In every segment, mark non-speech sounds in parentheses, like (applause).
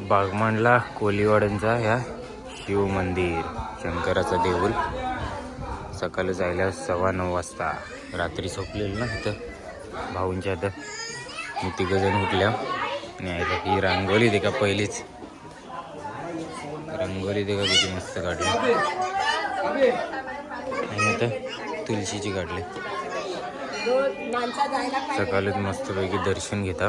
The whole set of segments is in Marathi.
बागमांडला कोलीवाड्यांचा ह्या शिवमंदिर शंकराचं देऊळ. सकाळी जायला सव्वा नऊ वाजता. रात्री झोपलेलं ना इथं भाऊंच्या आता मी तिघंजण उठल्या. आणि ही रांगोळी दे का पहिलीच. रांगोळी दे का किती मस्त काढली. आणि आता तुळशीची काढली. सकाळीच मस्तपैकी दर्शन घेता.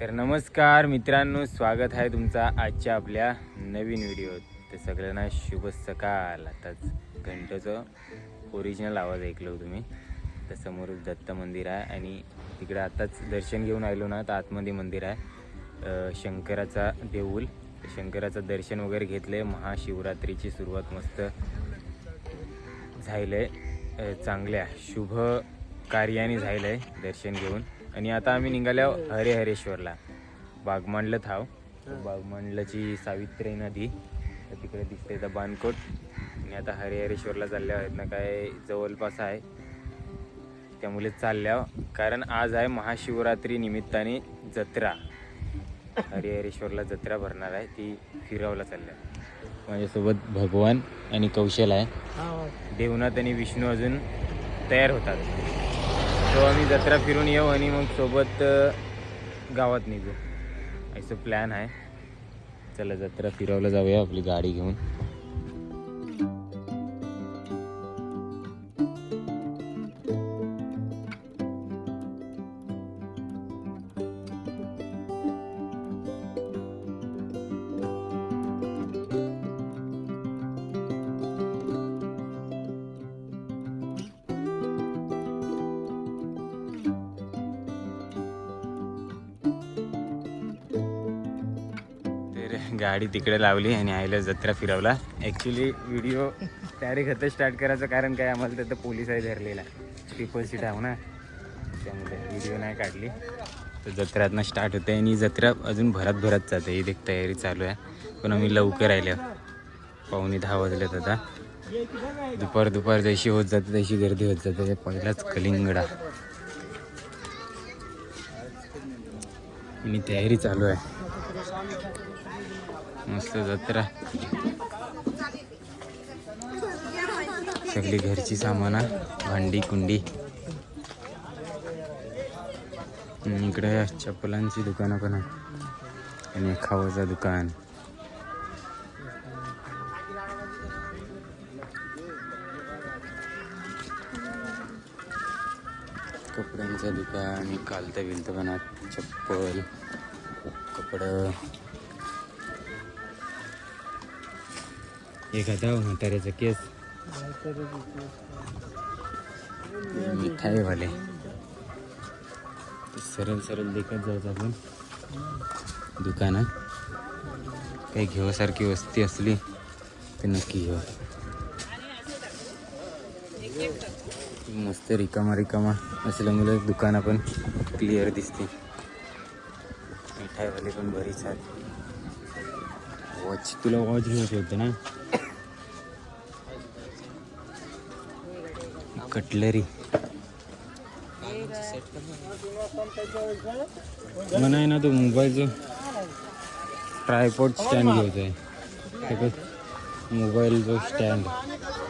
तर नमस्कार मित्रांनो स्वागत आहे तुमचा आजच्या आपल्या नवीन व्हिडिओत. तर सगळ्यांना शुभ सकाळ. आताच घंटेचं ओरिजिनल आवाज ऐकलं हो तुम्ही. तर समोर दत्त मंदिर आहे आणि तिकडे आताच दर्शन घेऊन आलो ना तर आतमध्ये मंदिर आहे. शंकराचा देऊळ. शंकराचं दर्शन वगैरे घेतलं आहे महाशिवरात्रीची सुरुवात मस्त झालं आहे चांगल्या शुभ कार्याने झालं आहे दर्शन घेऊन. आणि आता आम्ही निघाल्या हरेहरेश्वरला. बागमांडलं थाव बागमांडलाची सावित्री नदी. तर तिकडे दिसते तर बानकोट. आणि आता हरिहरेश्वरला चालल्या आहेत ना काय जवळपास आहे. त्यामुळे चालल्या कारण आज आहे महाशिवरात्री निमित्ताने जत्रा. हरिहरेश्वरला जत्रा भरणार आहे. ती फिरवला चालल्या माझ्यासोबत भगवान आणि कौशल आहे. देवनाथ आणि विष्णू अजून तयार होतात. सो आम्ही जत्रा फिरून येऊ आणि मग सोबत गावात निघू. असं प्लॅन आहे. चला जत्रा फिरवलं जाऊया आपली गाडी घेऊन. गाडी तिकडे लावली आणि आईला जत्रा फिरवला. ॲक्च्युली व्हिडिओ डायरेक्ट आता स्टार्ट करायचं कारण काय आम्हाला तर पोलीस आहे धरलेला ट्रिपल सीट आहे ना त्यामुळे व्हिडिओ नाही काढली. तर जत्रातनं स्टार्ट होते आणि जत्रा अजून भरात भरात जाते. ही देख तयारी चालू आहे. पण आम्ही लवकर आल्या पाहुणे दहा वाजल्यात आता. दुपार दुपार जशी होत जाते तशी गर्दी होत जाते. पहिलाच कलिंगडा. आणि तयारी चालू आहे. मस्त जत्रा. सगळी घरची सामान भांडी कुंडी. इकडे चप्पलांची दुकानं पण आहे आणि खावाचं दुकान. कपड्यांचं दुकान कालतं बिलतं पण आहे. चप्पल कपडं. एखादा म्हाताऱ्याचा केस. मिठाईवाले. सरळ सरळ देखत जायचं आपण. दुकानात. काही घेवासारखी वस्ती असली तर नक्की घेऊ मस्त रिकामा रिकामा असल्यामुळे दुकानं पण क्लिअर दिसते. मिठाईवाले पण बरीच आहेत. वॉच तुला वॉच घ्यायचं होतं ना? कटलरी. मला आहे ना तो मोबाईलचं ट्रायपॉड स्टँड घ्यायचं आहे. ते बघ मोबाईल स्टँड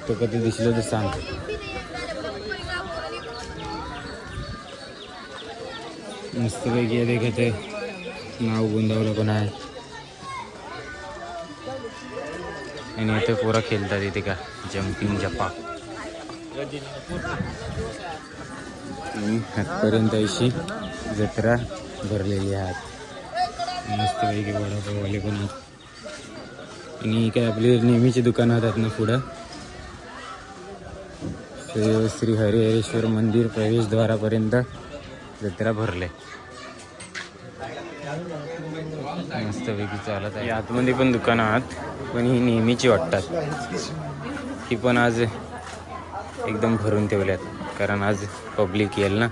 तो कधी दिसलं तर सांग. मस्तपैकी आहे देखत आहे नाव गोंदावलं पण आहे. आणि इथे पोरा खेळतात इथे का? जम्पिंग जपा आणि आजपर्यंत अशी जत्रा भरलेली आहेत मस्तपैकी वडापाववाले पण आणि काय आपली नेहमीची दुकानं होतात ना पुढं? श्री श्री हरिहरेश्वर मंदिर प्रवेशद्वारापर्यंत जत्रा भरले. मस्तपैकी चालत आहे. आतमध्ये पण दुकानं आहात पण ही नेहमीची वाटतात. ही पण आज एकदम भरून ठेवल्यात. कारण आज पब्लिक येईल ना.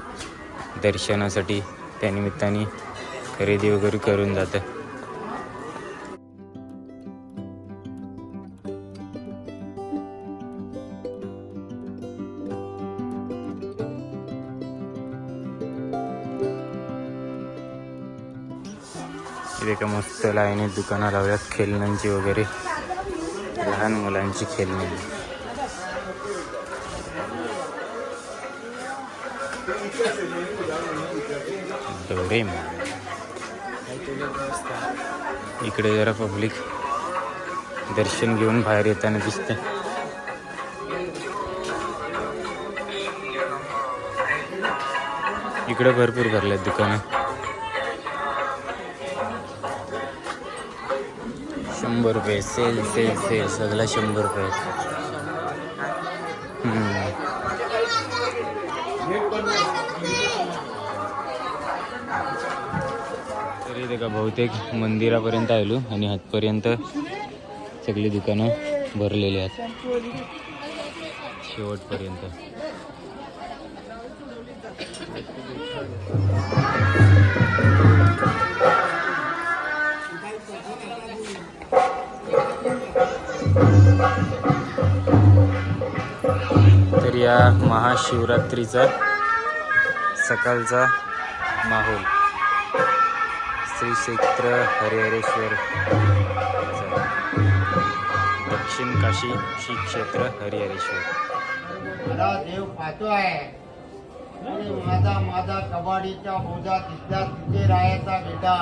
दर्शनासाठी त्यानिमित्ताने खरेदी वगैरे करून जातं. एका मस्त लाईनीत दुकानं लावल्यात. खेळण्यांची वगैरे. लहान मुलांची खेळणी. डोरेमॉन. इकडे जरा पब्लिक दर्शन घेऊन बाहेर येताना दिसते इकडे भरपूर भरले दुकानं. शंभर रुपये सेल सेल सेल सगळा शंभर रुपये. का बहुतेक मंदिरापर्यंत आलो आणि हातपर्यंत सगळी दुकानं भरलेली आहेत. शेवटपर्यंत. तर या महाशिवरात्रीचा सकाळचा माहोल. श्री क्षेत्र हरिहरेश्वर दक्षिण काशी श्री क्षेत्र हरिहरेश्वर मला देव पाहतोय. आणि माझा माझा कबाडीच्या बोजा तिथल्या तिथे राहायचा बेटा.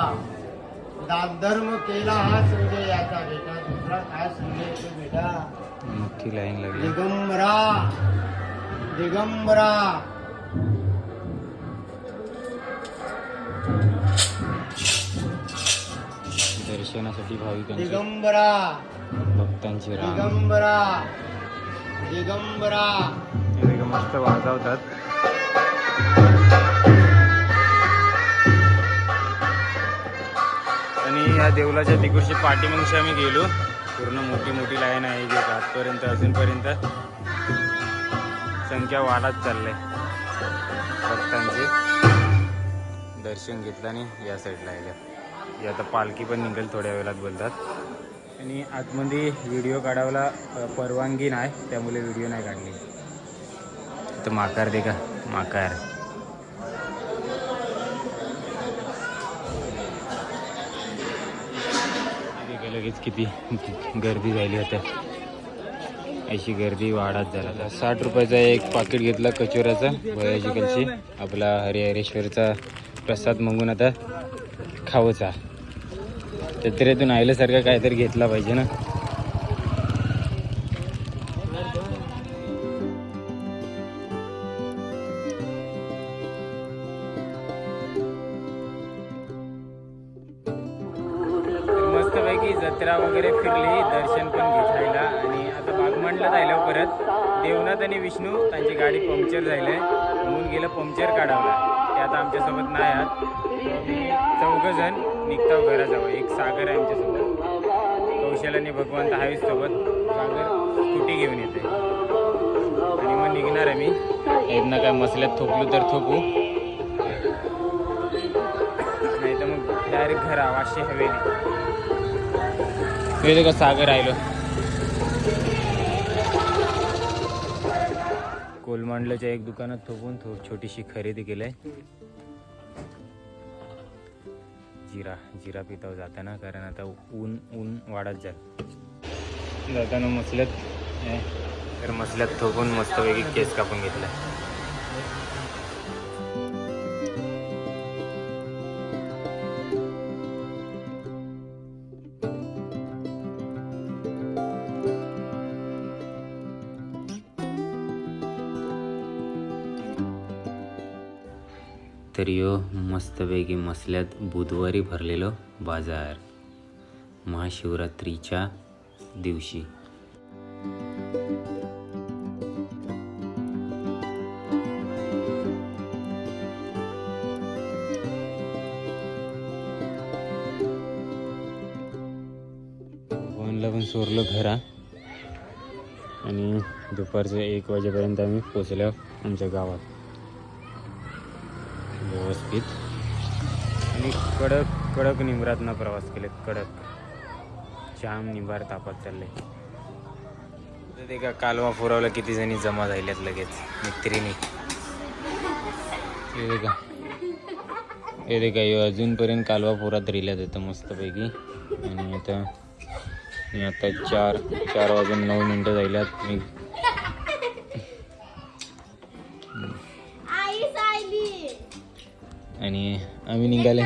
दानधर्म केला हा संजय याचा बेटा. दुसरा काय संजय बेटा? मोठी लाईन लागली. दिगंबरा. दिगंबरा. दर्शनासाठी भाविकांची. दिगंबरा. भक्तांची रांग. दिगंबरा. दिगंबरा. मस्त वाजवतात. आणि या देवलाच्या तिकडची पाठीमागशी आम्ही गेलो. पूर्ण मोठी मोठी लाईन आहे जे आजपर्यंत अजूनपर्यंत. संख्या वाढत चाललंय. भक्तांची. दर्शन घेतलं आणि या साईडला आल्या ही आता पालखी पण निघेल थोड्या वेळात बोलतात. आणि आतमध्ये व्हिडिओ काढायला परवानगी नाही त्यामुळे व्हिडिओ नाही काढली. तर माकार दे का? माकार. लगेच किती गर्दी झाली आता. अशी गर्दी वाढत झाला आता. साठ रुपयाचा एक पाकिट घेतला कचोऱ्याचा बयाजिकलची आपला हरिहरेश्वरचा प्रसाद मागून आता. खावचा जत्रेतून आल्यासारखं काहीतरी घेतला पाहिजे ना. मस्तपैकी जत्रा वगैरे फिरली दर्शन पण घेतलेला. आणि आता बागमांडला जायला परत देवनाथ आणि विष्णू त्यांची गाडी पंक्चर झाली म्हणून गेलं पंक्चर काढावला ते आता आमच्यासोबत नाही आहात. चौघ जण निघताव घराजवळ. एक सागर आहे आमच्यासोबत. कौशल आणि भगवंत आहेच सोबत. सागर स्कूटी घेऊन येते आणि मग निघणार आहे मी. एकना काय मसल्यात थोपलो तर थोपू. नाही तर मग डायरेक्ट घरा वाशी हवेली. का सागर राहिलो? कोलमांडल्याच्या एक दुकानात थोपून थो छोटीशी खरेदी केलंय. जिरा जिरा पिताव जाताना कारण आता ऊन ऊन वाढत जाईल. जाताना मसल्यात तर मसल्यात थोपून मस्तपैकी केस कापून घेतलाय. तर यो मस्तपैकी मसल्यात बुधवारी भरलेलो बाजार. महाशिवरात्रीच्या दिवशी. पण सोरलं घरा. आणि दुपारचे एक वाजेपर्यंत आम्ही पोचल्या आमच्या गावात. व्यवस्थित. आणि कडक कडक निंबरातनं प्रवास केले कडक. जाम निंबार तापत चालले तर ते का कालवा पुरवला किती जणी जमा झाल्यात लगेच मित्रिणी. हे बघा. हे ते काही अजूनपर्यंत कालवा पुरात रिल्यात येतं मस्तपैकी. आणि आता आता चार चार वाजून नऊ मिनटं झाल्यात. मी आम्ही निघाले.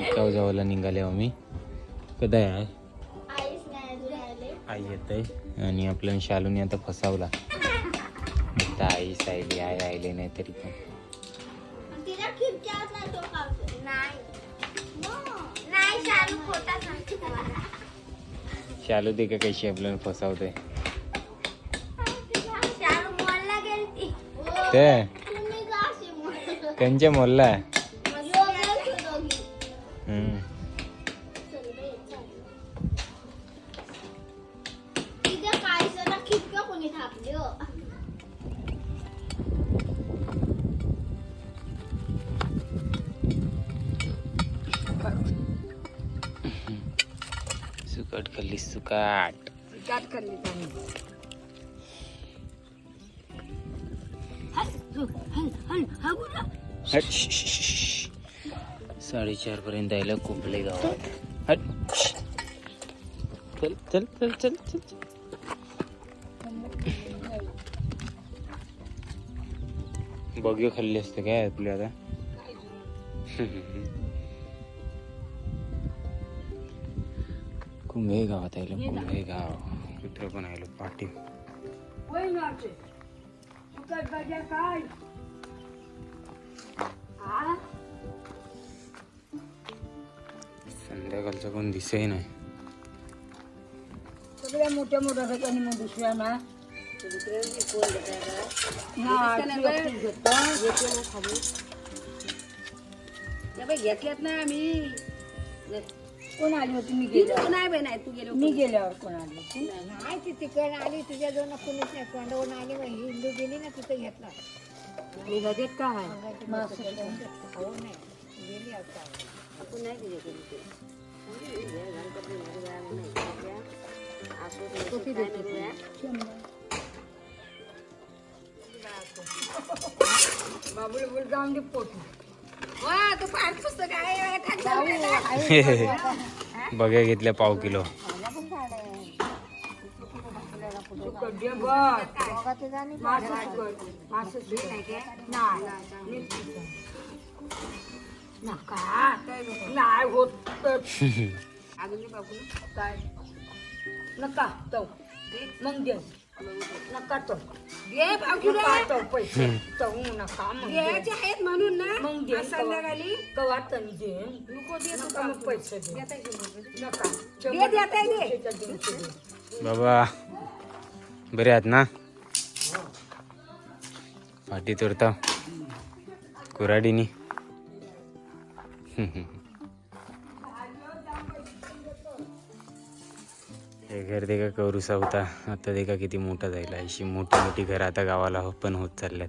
इकाव जावाला निघाले आम्ही. कदा आहे? आई येत आहे आणि आपल्या शालूने आता फसावला. आता आई सायली आई राहिले नाही तरी पण. शालू ते का कशी आपल्याला फसावते शालू मॉलला गेलती. ते? मॉल कंच्या मोल्ला दोघं दोघी हम्म. सुकाट खाल्ली हल हल हल हल हट, साडेचार पर्यंत यायला कुंपले गावात. हट चल चल चल चल चल चल. बघे खाल्ली असते काय आपली आता? कुंभे गावात आयलो कुंभे गाव. कुत्र पण आयलो पाठी काय? कोण दिसही नाही. सगळ्या मोठ्या मोठ्या ठिकाणी मग दुसऱ्या ना. हा. घेतल्यात ना आम्ही. कोण आली होती? मी गेल्यावर. नाही बाई नाही तू गेलो मी गेल्यावर कोण आली होती? नाही ती तिकडे आली तुझ्या दोन कुणीच नाही. तोंडावरून आली हिंदू गेली ना तिथं घेतला. मी लगेच काय? आहे मासं हो नाही. गेली आता आपण नाही गेली जाऊन दे पोटी वा तू पाच पुस्तक आहे टाकलं बघ्या घेतल्या पाव किलो नाही. नका. नाही होत तर. (laughs) अजून बाबू काय? नका तो मग दे. नका तो नका तो पैसे. तो नका मग दे. आहेत म्हणून ना. मग दे. आज संध्याकाळी. कवा तरी दे. नको दे तू नका मग पैसे दे. नका. दे देता दे. बाबा बरे आहात ना? पाठी तोडता. कुराडीनी हे घर ते का होता. आता ते का किती मोठा झाला अशी मोठी मोठी घरं आता गावाला हो- पण होत चालल्यात.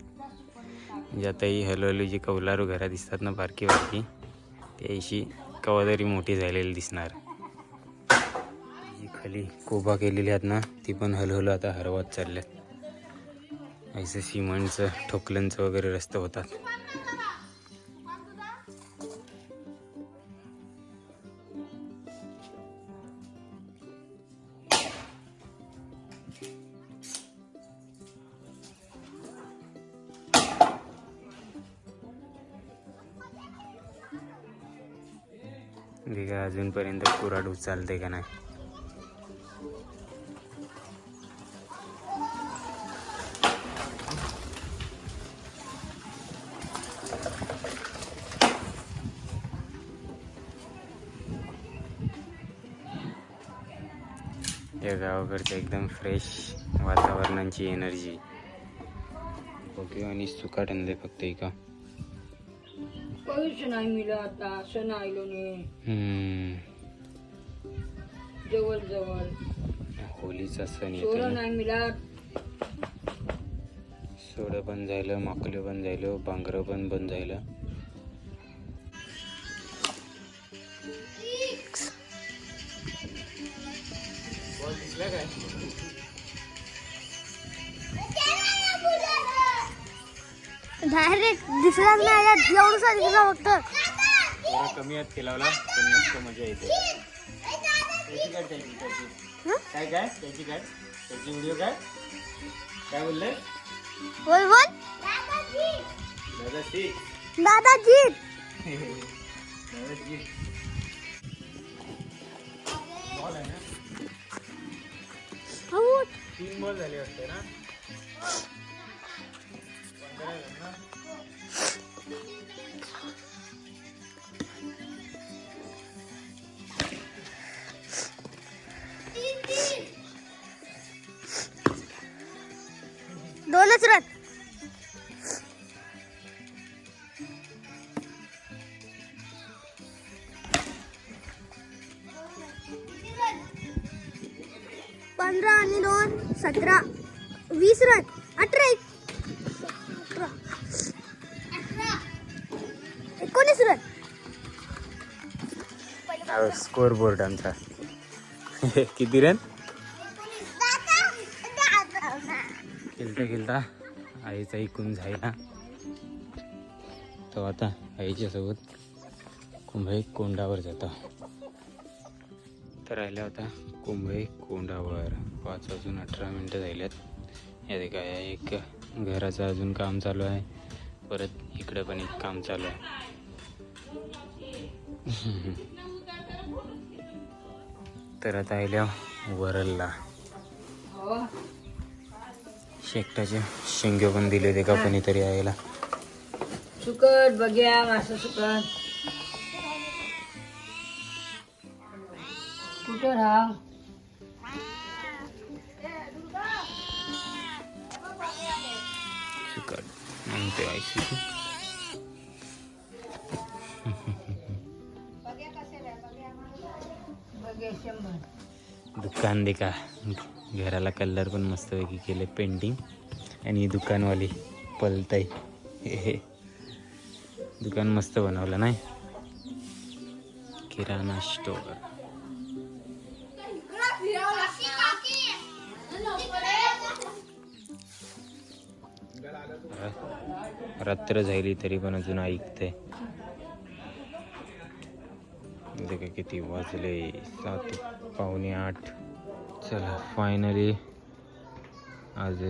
म्हणजे आता ही हळूहळू जी कौलारू घरं दिसतात ना बारकी बारकी ते अशी कवादरी मोठी झालेली दिसणार. जी खाली कोबा केलेली आहेत ना ती पण हळूहळू आता हरवत चालल्यात. असं सिमेंटचं ठोकलंचं वगैरे रस्ते होतात. ठीक अजूनपर्यंत कुराड उचलते का नाही या गावाकडचं एकदम फ्रेश वातावरणाची एनर्जी ओके आणि सुकाट आणले फक्त एका पैसे नाही मिळत आता असं नाही हम्म. जवळ जवळ होलीचा सण सोडं येतो नाही मिळत. सोडं पण झालं माकलं पण झालं बांगरं पण बंद झालं डायरेक्ट दिसलाच नाही यात एवढंसा दिसला फक्त. कमी हात केलावला पण मस्त मजा येते. त्याची काय त्याची त्याची काय? काय त्याची काय? त्याची व्हिडिओ काय? काय बोलले? बोल बोल. दादा ठीक दादाजी. दादा बॉल आहे ना? तीन बॉल झाले वाटते ना? दोनच रन. पंधरा आणि दोन सतरा वीस रन. अठरा एक. स्कोर बोर्ड आमचा. (laughs) किती रन खेळता खेळता. आईचा ऐकून झाला. तो आता आईच्या सोबत कुंभई कोंडावर जातो. तर राहिला होता कुंभई कोंडावर. पाच वाजून अठरा मिनटं झाल्यात यात काय एक घराचं अजून काम चालू आहे. परत इकडं पण एक काम चालू आहे. (laughs) तर आता आल्या वरलला. हो. शेकटाचे शेंगे पण दिले ते का कोणीतरी यायला सुकट बघ्या मासं सुकट. कुठं राह सुकट. म्हणते आयसी कांदे का घराला कलर पण मस्तपैकी केले पेंटिंग आणि दुकानवाली पलताई. हे हे. दुकान मस्त बनवलं नाही? किराणा स्टोअर रात्र झाली तरी पण अजून ऐकते. किती वाजले सात पावणे आठ. चला फायनली आज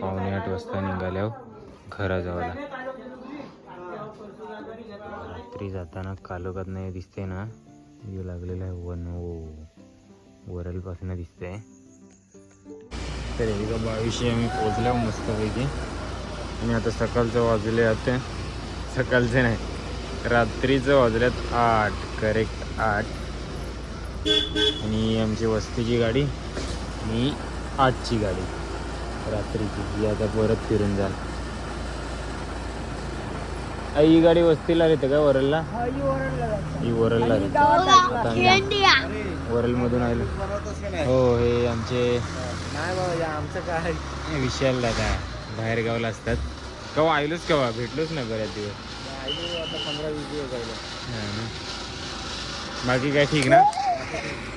पावणे आठ वाजता निघाल्यावर घरा जावला रात्री जाताना कालोखात नाही दिसते ना हे लागलेलं आहे वन ओ वरलपासून दिसतंय. तर एका बावीसशे आम्ही पोचल्यावर मस्तपैकी. आणि आता सकाळचं वाजले आता सकाळचे नाही रात्रीचं वाजल्यात आठ करेक्ट आठ. आणि आमची वस्तीची गाडी आणि आठची गाडी. रात्रीची. ही आता परत फिरून जाल. आई ही गाडी वस्तीला येते का? वरलला? ही वरलला आता आम्ही वरलमधून आलो. हो हे आमचे आमचं काय? विशाल दादा बाहेर गावला असतात. केव्हा आयलोच केव्हा भेटलोच ना बऱ्याच दिवस. आता पंधरा वीस दिवस हा. बाकी काय ठीक ना? Okay.